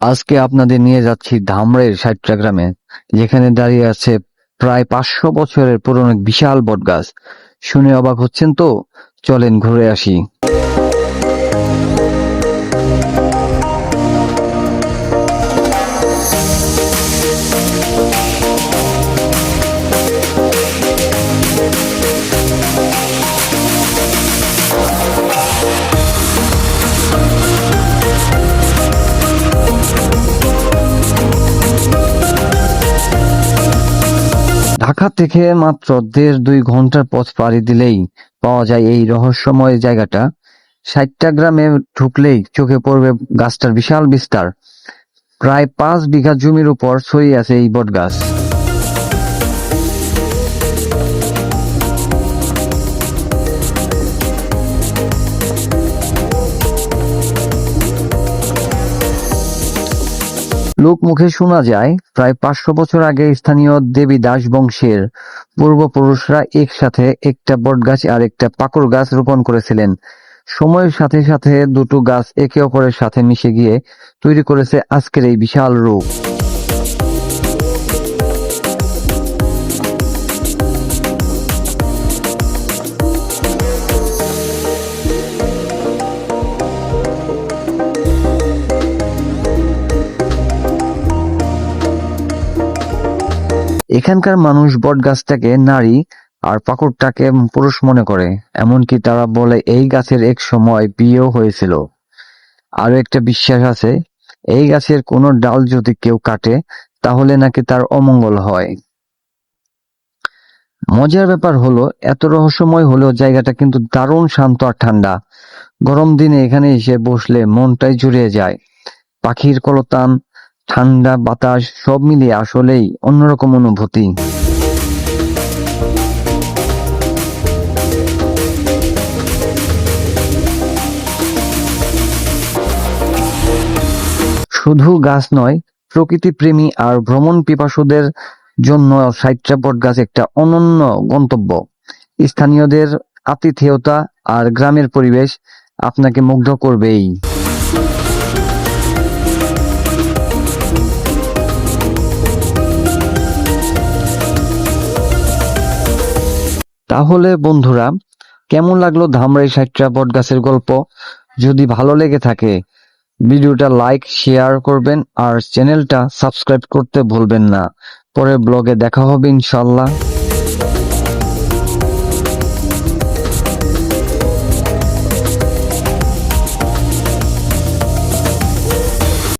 আজকে আপনাদের নিয়ে যাচ্ছি ধামরাইয়ের ষাটটা গ্রামে, যেখানে দাঁড়িয়ে আছে প্রায় পাঁচশো বছরের পুরনো বিশাল বটগাছ। শুনে অবাক হচ্ছেন তো? চলেন ঘুরে আসি। ঢাকা থেকে মাত্র দেড় দুই ঘণ্টার পথ পাড়ি দিলেই পাওয়া যায় এই রহস্যময় জায়গাটা। ষাটটা গ্রামে ঢুকলেই চোখে পড়বে গাছটার বিশাল বিস্তার। প্রায় পাঁচ বিঘা জমির উপর ছড়িয়ে আছে এই বট গাছ লোক মুখে শোনা যায়, প্রায় পাঁচশো বছর আগে স্থানীয় দেবী দাস বংশের পূর্বপুরুষরা একসাথে একটা বটগাছ আর একটা পাকুড় গাছ রোপণ করেছিলেন। সময়ের সাথে সাথে দুটো গাছ একে অপরের সাথে মিশে গিয়ে তৈরি করেছে আজকের এই বিশাল রূপ। এখানকার মানুষ বটগাছটাকে নারী আর পাকুড়টাকে পুরুষ মনে করে, এমনকি তারা বলে এই গাছের এক সময় বিয়েও হয়েছিল। আরও একটা বিশ্বাস আছে, এই গাছের কোনো ডাল যদি কেউ কাটে, তাহলে নাকি তার অমঙ্গল হয়। মজার ব্যাপার হলো, এত রহস্যময় হলেও জায়গাটা কিন্তু দারুণ শান্ত আর ঠান্ডা। গরম দিনে এখানে এসে বসলে মনটাই জুড়িয়ে যায়। পাখির কলতান ঠান্ডা, বাতাস, সব মিলিয়ে আসলেই অন্যরকম অনুভূতি। শুধু গাছ নয় প্রকৃতি প্রেমী আর ভ্রমণ পিপাসুদের জন্য সাইট্রাপট গাছ একটা অনন্য গন্তব্য। স্থানীয়দের আতিথেয়তা আর গ্রামের পরিবেশ আপনাকে মুগ্ধ করবেই। তাহলে বন্ধুরা, কেমন লাগল ধামরাই সাইট্রা বটগাছের গল্প? যদি ভালো লেগে থাকে, ভিডিওটা লাইক, শেয়ার করবেন আর চ্যানেলটা সাবস্ক্রাইব করতে ভুলবেন না। পরে ব্লগে দেখা হবে ইনশাল্লাহ।